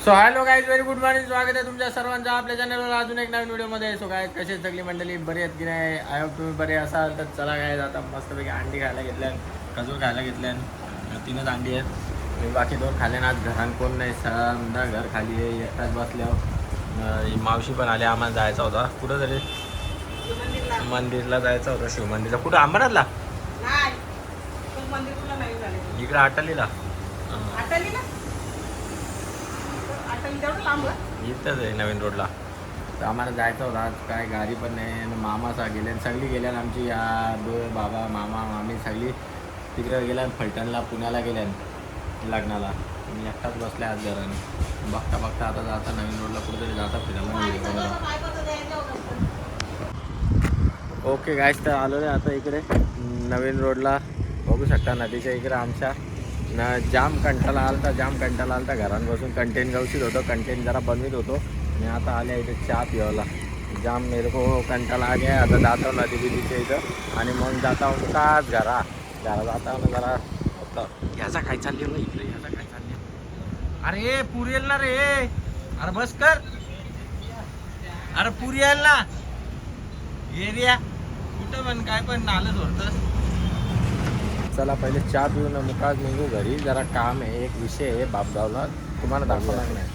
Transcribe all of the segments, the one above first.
So hello guys very good morning स्वागत आहे तुमच्या सर्वांचं आपल्या चॅनलवर अजून एक नवीन व्हिडिओमध्ये सो काय कशी आहेत सगळी मंडळी बरी आहेत की नाही आय होप तुम्ही बरे असाल तर चला काय आता मस्तपैकी अंडी खायला घेतल्यान खजूर खायला घेतल्यान तीनच अंडी आहेत बाकी दोन खाल्यान आज घरान कोण नाही समजा घर खाली आहे एकटाच बसल्यावर मावशी पण आली आम्हाला जायचा होता कुठं तरी मंदिरला जायचं होतं शिव मंदिरला कुठं अंबरनाथला इकडे आटलीला तेवढं लांब? इथंच आहे नवीन रोडला. तर आम्हाला जायचं होतं आज. काय गाडी पण नाही आणि मामा सा गेले आणि सगळी गेल्या आमची. या दो बाबा मामा मामी सगळी तिकडे गेल्या फलटणला पुण्याला गेल्या लग्नाला. मी एकटाच बसले आज घराने बघता बघता आता जाता नवीन रोडला कुठेतरी जाता फिरायला. ओके गायस तर आलो आहे आता इकडे नवीन रोडला बघू शकता नदीच्या इकडे आमच्या ना जाम कंटाला आलता जाम कंटाला आलता. घरात बसून कंटेन गवशीत होतो कंटेन जरा बनवित होतो. आणि आता आल्या इथे चहा पिवायला. जाम मेरको कंटाला आ गया आता जातो नदी बिदीच्या इथं. आणि मग जाता काच घरा. घरा जाता जरा. होता ह्याचा काय चालली हो इकडे याचा काय चालली अरे पुरी येईल ना रे. अरे बस कर. अरे पुरी येईल ना एरिया कुठं पण काय पण नालच होतं चला पहिले चहा पिऊन मुकाज निघू घरी. जरा काम आहे एक विषय आहे बापगावला. तुम्हाला दाखवणार नाही.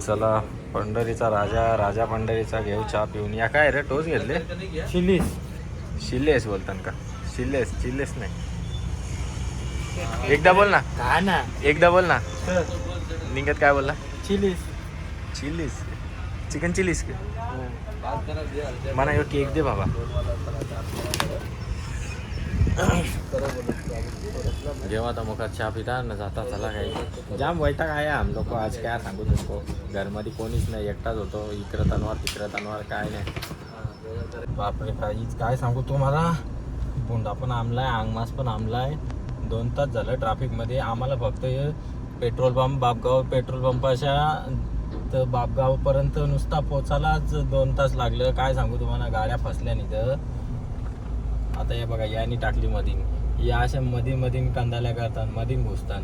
चला पंढरीचा राजा राजा पंढरीचा घेऊ चहा पिऊन. या काय रे टोच घेतले? शिल्लेस शिल्लेस बोलतात का? शिल्लेस चिल्लेस नाही. एकदा बोल ना. काय ना? एकदा बोल ना. निघत काय बोलला? चिलीस चिल्लीस चिकन चिल्लीस मला एक केक दे बाबा. जेव्हा आता मुखात चहा पिता न जाता चला काही. जाम वैताग आहे आम लोक आज काय सांगू तुमको? घरमध्ये कोणीच नाही एकटाच होतो. इकडं तनवार तिकडं तनवार काय नाही. बापरे काहीच काय सांगू तुम्हाला? बोंडा पण आमलाय आंगमास पण आमलाय. दोन तास झालं ट्रॅफिकमध्ये आम्हाला फक्त पेट्रोल पंप बापगाव पेट्रोल पंपाच्या तर बापगावपर्यंत नुसता पोचायलाच दोन तास लागलं. काय सांगू तुम्हाला? गाड्या फसल्या तर. आता हे बघा यानी टाकली मधीन. या अशा मधी मधीन कंदाल्या करतात मधीन घुसतात.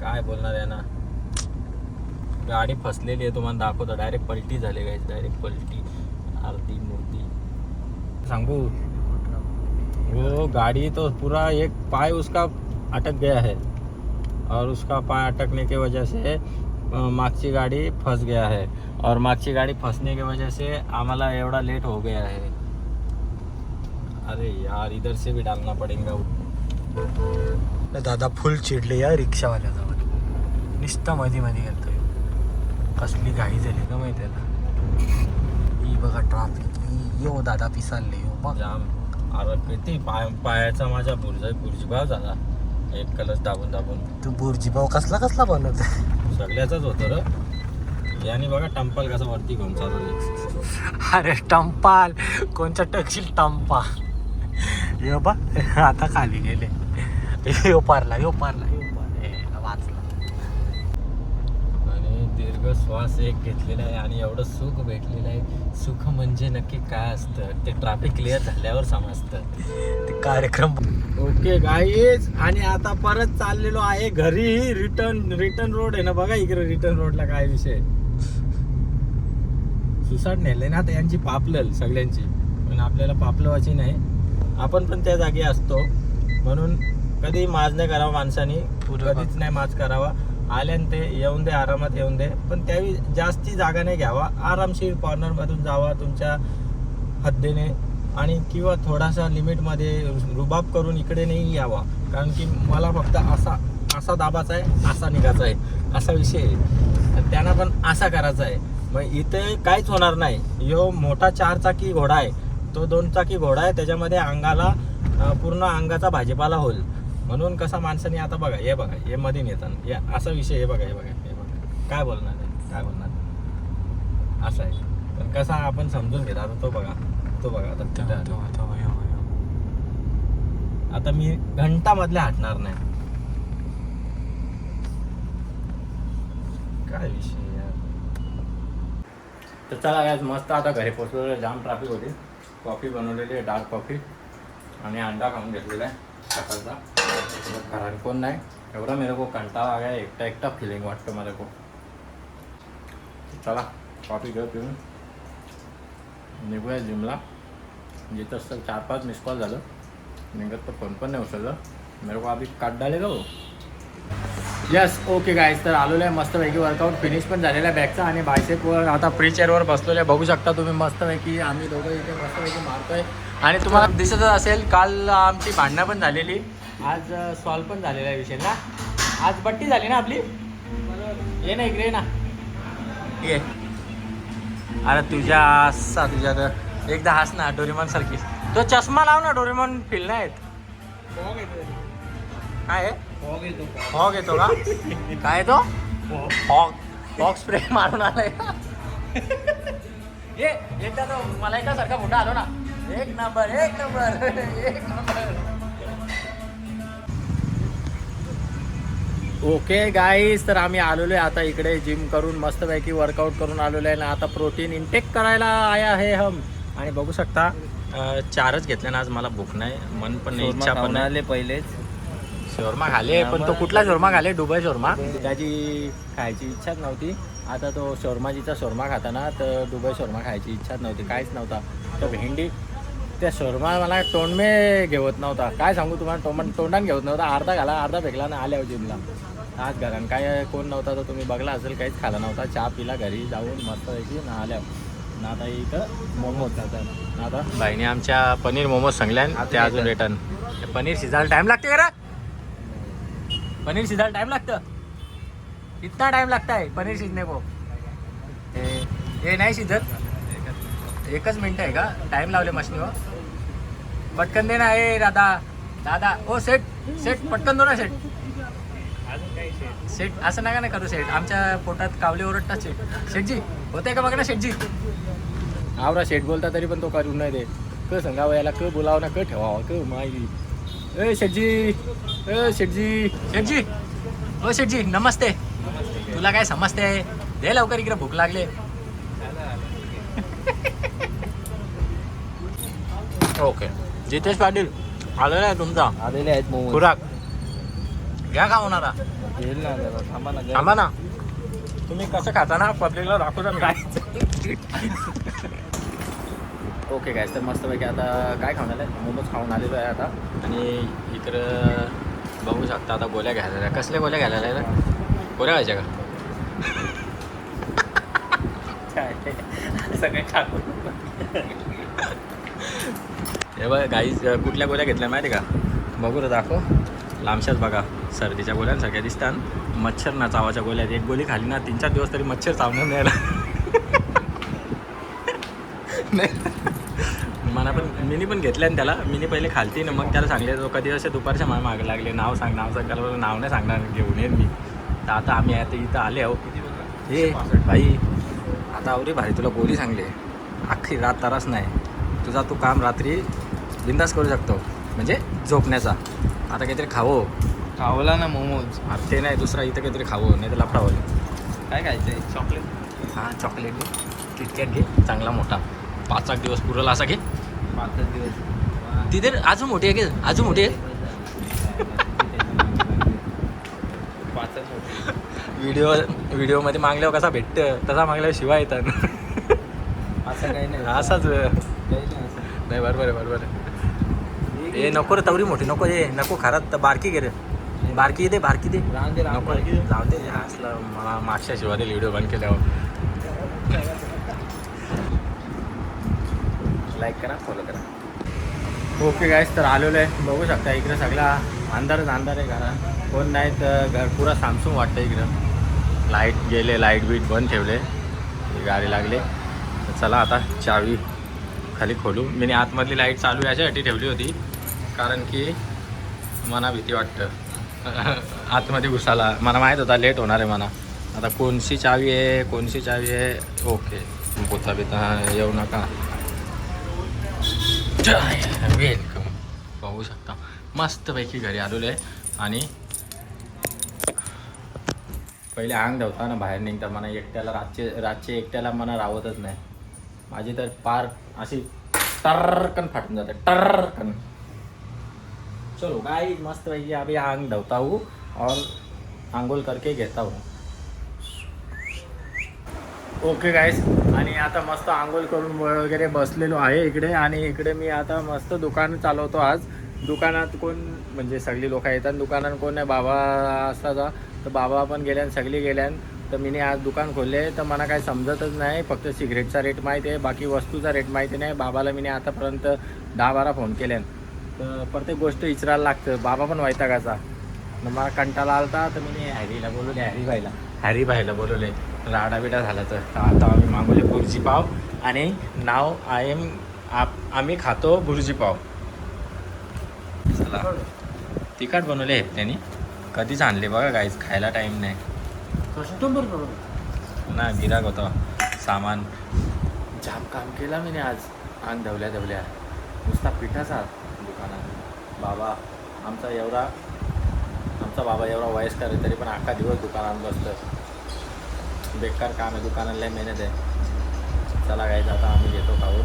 काय बोलणार आहे ना गाडी फसलेली आहे तुम्हाला दाखवतो. डायरेक्ट पलटी झाली काय डायरेक्ट पलटी. आरती मूर्ती. सांगू? हो, वो गाड़ी तो पूरा एक पाय उसका अटक गया है. और उसका पाय अटकने की वजह से मागची गाडी फंस गया है. और मागची गाडी फंसने की वजह से आम्हाला एवढा लेट हो गया है. अरे यार इधर से भी डालना पड़ेगा। दादा फुल चिडले या रिक्षावाल्याजवळ. नुसतं मध्ये मध्ये गेलतोय कसली घाई झाली का माहिती त्याला ही बघा ट्राफिक यो दादा पिसालले यो बघ. जाम. अरे किती पाय पायाचा माझ्या बुरजा बुरजीभाव झाला. एक कलस दाबून दाबून. तू बुर्जी भाऊ कसला कसला बनवत सगळ्याचाच होतं र. याने बघा टंपल कसा वरती घेऊन चालू अरे टंपाल! कोणचा टकशील टंपा? यो बा. आता खाली गेले. यो पारला यो पारला यो पारला वाचला. आणि दीर्घ श्वास एक घेतलेला आहे आणि एवढं सुख भेटलेलं आहे. सुख म्हणजे नक्की काय असतं? ते ट्रॅफिक क्लिअर झाल्यावर समजतं. ते कार्यक्रम. ओके गाईज आणि आता परत चाललेलो आहे घरी. रिटर्न रिटर्न रोड आहे ना बघा इकडे रिटर्न रोडला काय विषय. सुसाट नेले ना आता यांची पापलल सगळ्यांची. पण आपल्याला पापलवाची नाही. आपण पण त्या जागी असतो. म्हणून कधी माज नाही करावा माणसानी कधीच नाही माज करावा. आल्यान ते येऊन दे आरामात येऊन दे. पण त्यावेळी जास्ती जागा नाही घ्यावा. आरामशीर कॉर्नर मधून जावा तुमच्या हद्दीने. आणि किंवा थोडासा लिमिटमध्ये रुबाब करून इकडे नाही यावा. कारण की मला फक्त असा असा दाबाचा आहे असा निघायचा आहे. असा विषय आहे. त्यांना पण असा करायचा आहे. मग इथे काहीच होणार नाही. यो मोठा चार चाकी घोडा आहे. तो दोन चाकी घोडा आहे त्याच्यामध्ये अंगाला पूर्ण अंगाचा भाजीपाला होईल. म्हणून कसा माणसाने आता बघा हे बघा हे मध्ये नेतात हे असा विषय हे बघा हे बघा हे बघा. काय बोलणार आहे? काय बोलणार असं आहे. पण कसा आपण समजून घेत आता तो बघा तो बघा आता. आता मी घंटा मधल्या हटणार नाही. काय विषय यार? तर चला मस्त आता घरी पोचलो जाम ट्रॅफिक होती. कॉफी बनवलेली आहे डार्क कॉफी. आणि अंडा खाऊन घेतलेला आहे सकाळचा. घरात कोण नाही. एवढा मेरे को कंटाळा आला एकटा एकटा फिलिंग वाटतं मला को चला कॉफी घेऊ पिऊन. निघूया जिमला जिथं असतं चार पाच मिस कॉल झालं. निघत तर फोन पण नाही उचललं. मेरे को अभी काट डालेगा हो यस ओके गाईज तर आलेलो आहे मस्तपैकी वर्कआउट फिनिश पण झालेला आहे बॅगचा आणि बायसेपवर आता फ्री चेअरवर बसलेलो आहे. बघू शकता तुम्ही मस्तपैकी आम्ही दोघं इथे मस्तपैकी मारतोय. आणि तुम्हाला दिसतच असेल काल आमची भांडणं पण झालेली. आज सॉल्व पण झालेला आहे विषय ना? आज बट्टी झाली ना आपली? ये ना इकडे ना. ये. अरे तुझ्या असा तुझ्या तर. एकदा हास ना डोरेमॉन सारखी. तो चष्मा लाव ना डोरेमॉन फिल नाहीत काय आहे? फॉग येतो का? काय तो फॉग. फॉग. स्प्रे मारून आलाय. ये एकदा तो मला एका सारखा मोठा आलो ना. एक नंबर एक नंबर एक नंबर. ओके गाईज तर आम्ही आलेलो आहे आता इकडे जिम करून मस्तपैकी वर्कआउट करून आलेलो आहे. ना आता प्रोटीन इनटेक करायला आया आहे हम. आणि बघू शकता चारच घेतले ना आज मला भूक नाही मन पण नाही इच्छा पण नाही. आले पहिलेच. शोरमा खाले पण तो कुठला शोरमा खाले दुबई शोरमा? त्याची खायची इच्छाच नव्हती. आता तो शोरमाजीचा शोरमा खाताना तर दुबई शोरमा खायची इच्छाच नव्हती काहीच नव्हता. तो भेंडी त्या शोरमा मला तोंडमे घेवत नव्हता. काय सांगू तुम्हाला तोंड तोंडान घेवत नव्हता. अर्धा घाला अर्धा फेकला ना आल्या जिमला आज घरान काय कोण नव्हता तर तुम्ही बघला असेल काहीच खाला नव्हता. चहा पिला घरी जाऊन मस्त पैकी ना आल्या. ना आता इथं मोमोज जातात आता? बाईने आमच्या पनीर मोमोज सांगल्या ते अजून रिटर्न पनीर शिजायला टाइम लागते का रे? पनीर शिजायला टाइम लागतं. इतना टाइम लागता है पनीर शिजणे को. हे हे नाही शिजत. एकच मिनटं आहे का? टाइम लावले मशनीवर. पटकन दे ना हे दादा. दादा. ओ सेट सेट पटकन दो ना सेट सेट असं नका ना करू सेट आमच्या पोटात कावले ओरडतात सेट शेटजी होते का बघा ना शेटजी आवरा शेट बोलता तरी पण तो करू नाही दे क सांगावं याला क बोलावं ना क ठेवावं क माहिती ए शेटजी ए शेटजी शेटजी ओ शेटजी नमस्ते. तुला काय समजते? दे लवकर इकडे भूक लागले. ओके. जितेश पाटील आलेला आहे तुमचा. आलेले आहेत मोमोज. खुराक. घ्या का होणारा येईल ना जरा, थांबा ना थांबा ना. तुम्ही कसं खाता ना? पब्लिकला दाखवू ना काय? ओके काय तर मस्तपैकी आता काय खाऊन आलं मोमोज खाऊन आलेलो आहे आता. आणि इकडं बघू शकता आता गोल्या घ्यायला. कसल्या गोल्या घ्यायला आहे रे? गोल्या खायच्या का? सगळे हे बघ गाई कुठल्या गोल्या घेतल्या माहिती का? बघू रे दाखव. लांबशाच बघा. सर्दीच्या गोळ्यांसारख्या दिसतात. मच्छर ना चावाच्या आहेत. एक गोळी खाली ना तीन चार दिवस तरी मच्छर चावणार नाही. मला पण मिनी पण घेतल्या ना त्याला. मिनी पहिले खालती ना मग त्याला सांगले तो कधी असे दुपारच्या मला मागे लागले. नाव सांग नाव सांग. त्याला नाव नाही सांगणार घेऊन येईन मी. तर आता आम्ही आता इथं आले आहो. हे भाई आता अवरी भारी तुला गोळी सांगली. अख्खी रात ताराच नाही. तुझा तू काम रात्री बिंदास करू शकतो. म्हणजे झोपण्याचा. आता काहीतरी खावं खावला ना मोमोज. ते नाही दुसरा इथं काहीतरी खावं नाही तर लफडावं काय खायचंय? चॉकलेट. हां चॉकलेट घे. किटकॅट घे. चांगला मोठा. पाच आठ दिवस पुरला असा घे. दिवस. तिथे अजून मोठी आहे घे अजून मोठी आहे व्हिडिओ व्हिडिओमध्ये मागल्यावर कसा भेटतं तसा मागल्यावर शिवाय येतात असं काही नाही. असाच. नाही बरोबर आहे बरोबर आहे. ए नको रे तवरी मोठी नको ये नको खरात तर बारकी घे रे. बारकी दे बारकी दे. नको. जाऊ दे हा असलं मला मागच्या शिवाय व्हिडिओ बंद केल्यावर. लाईक करा फॉलो करा. ओके गायस तर आलेलो आहे. बघू शकता इकडे सगळा अंधारच अंधार आहे घरा कोण नाही तर घर पुरा सामसूम वाटतं इकडं. लाइट गेले लाइट बीट बंद ठेवले. गाडी लागले. तर चला आता चावी खाली खोलू. मी आतमधली लाइट चालू याच्यासाठी ठेवली होती. कारण की मना भीती वाटतं. आतमध्ये घुसाला मला माहीत होता लेट होणार आहे म्हणा आता कोणची चावी आहे कोणसी चावी आहे? ओके पोता बिता येऊ नका. वेलकम. बघू शकता. मस्तपैकी घरी आलेलो आहे आणि पहिले अंग धावता ना बाहेर निघता मला एकट्याला रातचे रातचे एकट्याला मला रावतच नाही. माझी तर पार अशी टर्रकन फाटून जाते टर्रकन. चलो काय मस्त पैकी अभी आंग धावता हूँ और आंघोळ करके घेता हूँ ओके गाईस आणि आता मस्त आंघोळ करून वगैरे बसलेलो आहे इकडे. आणि इकडे मी आता मस्त दुकान चालवतो आज. दुकानात कोण म्हणजे सगळी लोक येतात. दुकानात कोण नाही. बाबा असतात. तर बाबा पण गेल्यान सगळी गेल्यान तर मी आज दुकान खोलले. तर मला काही समजतच नाही. फक्त सिगरेटचा रेट माहिती आहे. बाकी वस्तूचा रेट माहिती नाही. बाबाला मी आतापर्यंत दहा बारा फोन केल्यान तर प्रत्येक गोष्ट विचारायला लागतं. बाबा पण वैतागाचा कसा मला कंटाळा आलता. तर मी हॅरीला बोलवले. हॅरी भाईला. हॅरी भाईला बोलवले. राडाबिडा झाला तर. आता आम्ही मागवले बुर्जी पाव आणि नाव आय एम आप आम्ही खातो बुर्जी पाव. चला. तिखट बनवले आहेत त्यांनी. कधीच आणले बघा काहीच खायला टाईम नाही. ना गिराक होतं. सामान. जाम काम केला मी आज. अंग धवल्या धवल्या. नुसता पिठाचा दुकानात. बाबा आमचा एवढा आमचा बाबा एवढा वयस्कर आहे तरी पण अख्खा दिवस दुकानात बसतं बेकार काम आहे दुकानात लय मेहनत आहे. चला गायचं आता आम्ही घेतो खाऊन.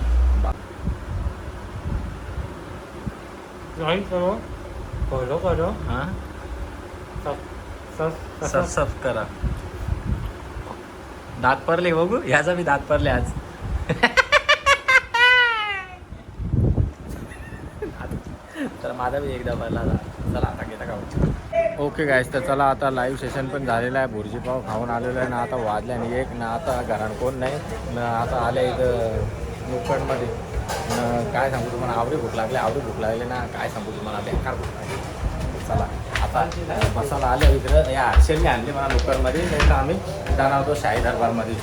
करो हां? सब करा. दात पडले बघू? ह्याचा बी दात पडले आज. तर माझा बी एकदा भरला का ओके गायस तर चला आता लाईव्ह सेशन पण झालेलं आहे. भुर्जी पाव खाऊन आलेलो आहे. ना आता वाजल्या आणि एक ना आता घरात कोण नाही. ना आता आले इथं नुक्कडमध्ये काय सांगू तुम्हाला आवडी भूक लागली आवडी भूक लागली ना. काय सांगू तुम्हाला बेकार भूक लागली. चला आता मसाला आले इकडं या हर्षलने आणले मला नुक्कडमध्ये नाही तर आम्ही जाणार होतो शाही दरबारमध्ये.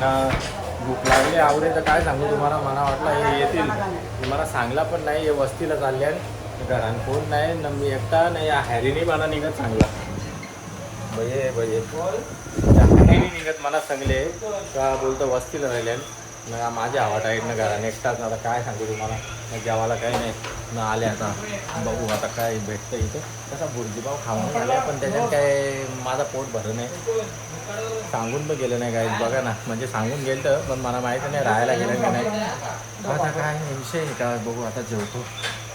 ना भूक लागली आवडे. तर काय सांगू तुम्हाला मला वाटलं हे येतील. तुम्हाला सांगला पण नाही हे वस्तीला चालले आहे घरात कोण नाही न मी एकटा नाही हॅरीने मला निघत सांगला. भये भये. हॅरीने निघत मला सांगले का बोलतो वस्तीला राहिले ना माझ्या आवाट आहेत ना घराने एकटाच. आता काय सांगू तुम्हाला? ना जेवायला काही नाही. ना आले आता. बघू आता काय भेटतं इथं. तसा बुर्जीपाव खाऊन आले पण त्याच्यात काय माझा पोट भरलं नाही. सांगून पण गेलं नाही काय बघा ना. म्हणजे सांगून गेलं तर पण मला माहिती नाही राहायला गेलं की नाही. आता काय विषय का? बघू आता जेवतो.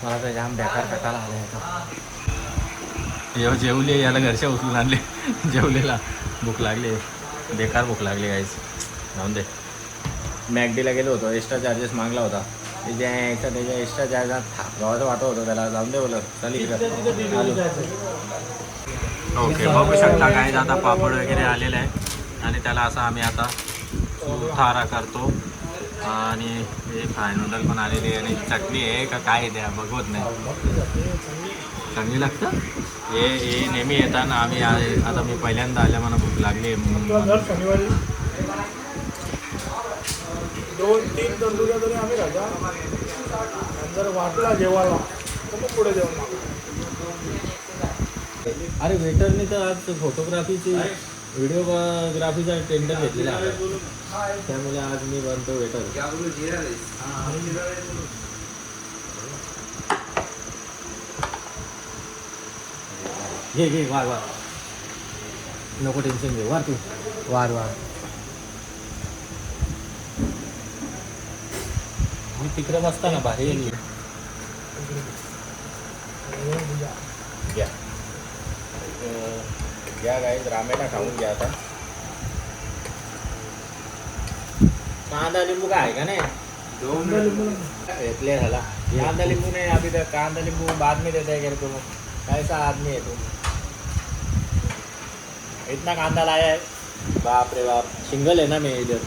मला तर जाम बेकार कटाला आला आता. जेव जेवले याला घरच्या उचलून आणले. जेवलेला भूक लागली बेकार भूक लागली काहीच जाऊन दे. मॅगडीला गेलो होतो एक्स्ट्रा चार्जेस मागला होता. त्याच्या यायचा त्याच्या एक्स्ट्रा चार्ज गावाचं वाटत होतं त्याला. जाऊन दे बोलत. चल ओके बघू शकता काय आता पापड वगैरे आलेले आहे. आणि त्याला असं आम्ही आता थारा करतो. आणि हे फ्राय नूडल पण आलेली आहे आणि चटणी आहे का काय द्या बघवत नाही. चांगली लागतं? हे हे नेहमी येतात ना आम्ही आ- आता मी पहिल्यांदा आल्या मला भूक लागली दोन तीन तंदुऱ्या तरी आम्ही राजा. जर वाटला जेवायला तर मग पुढे जेवण. अरे वेटरने तर आज फोटोग्राफीची व्हिडिओग्राफीचा टेंडर घेतलेला आहे त्यामुळे आज मी बनतो वेटर. घे घे वार वार नको टेन्शन घे वार तू. वार वार मी तिकडे बसताना बाहेर येईल घ्या अं, घ्या गाईज रामेटा खाऊन घ्या आता. कांदा लिंबू काय आहे का नाही? लिंबू प्लेयर झाला कांदा लिंबू नहीं अभी तक कांदा लिंबू बाद में देता है क्या तुम कैसा आदमी है तुम इतना कांदा लाया है। बाप रे बाप सिंगल है ना मैं इधर।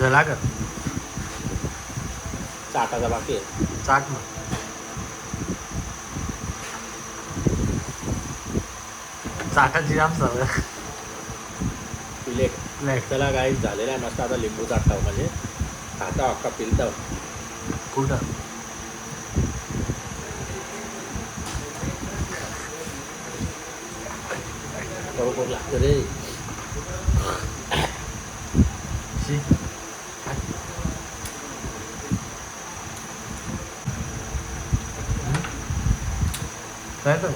झाला का चाटाचा बाकी आहे चाट मग चाटाची जाम सवय पिले लेट त्याला काही झालेला आहे मस्त आता लिंबू चाटताव म्हणजे. खाता अख्खा पिलताव कुठं? बरोबर लागतं रे. शी. काय तर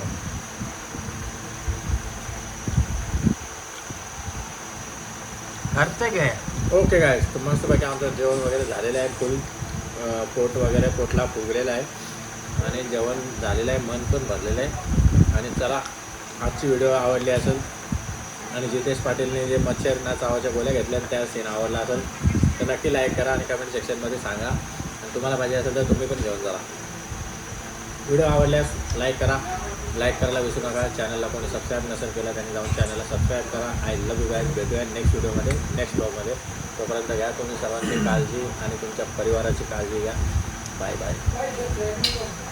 घरचं काय? ओके काय तर मस्तपैकी आमचं जेवण वगैरे झालेलं आहे. फुल पोट वगैरे पोटला फुगलेलं आहे. आणि जेवण झालेलं आहे. मन पण भरलेलं आहे. आणि चला आजची व्हिडिओ आवडली असेल आणि जितेश पाटीलने जे मच्छर ना चावाच्या गोळ्या घेतल्या त्या सीन आवडला असेल तर नक्की लाईक करा आणि कमेंट सेक्शनमध्ये सांगा. आणि तुम्हाला पाहिजे असेल तर तुम्ही पण जेवण करा व्हिडिओ आवडल्यास लाईक करा. लाईक करायला विसरू नका. चॅनलला कोणी सबस्क्राईब नसेल केलं त्यांनी जाऊन चॅनलला सबस्क्राईब करा. आय लव यू गाईज भेटूया नेक्स्ट व्हिडिओमध्ये नेक्स्ट ब्लॉगमध्ये तोपर्यंत घ्या तुम्ही सर्वांची काळजी आणि तुमच्या परिवाराची काळजी घ्या. Bye bye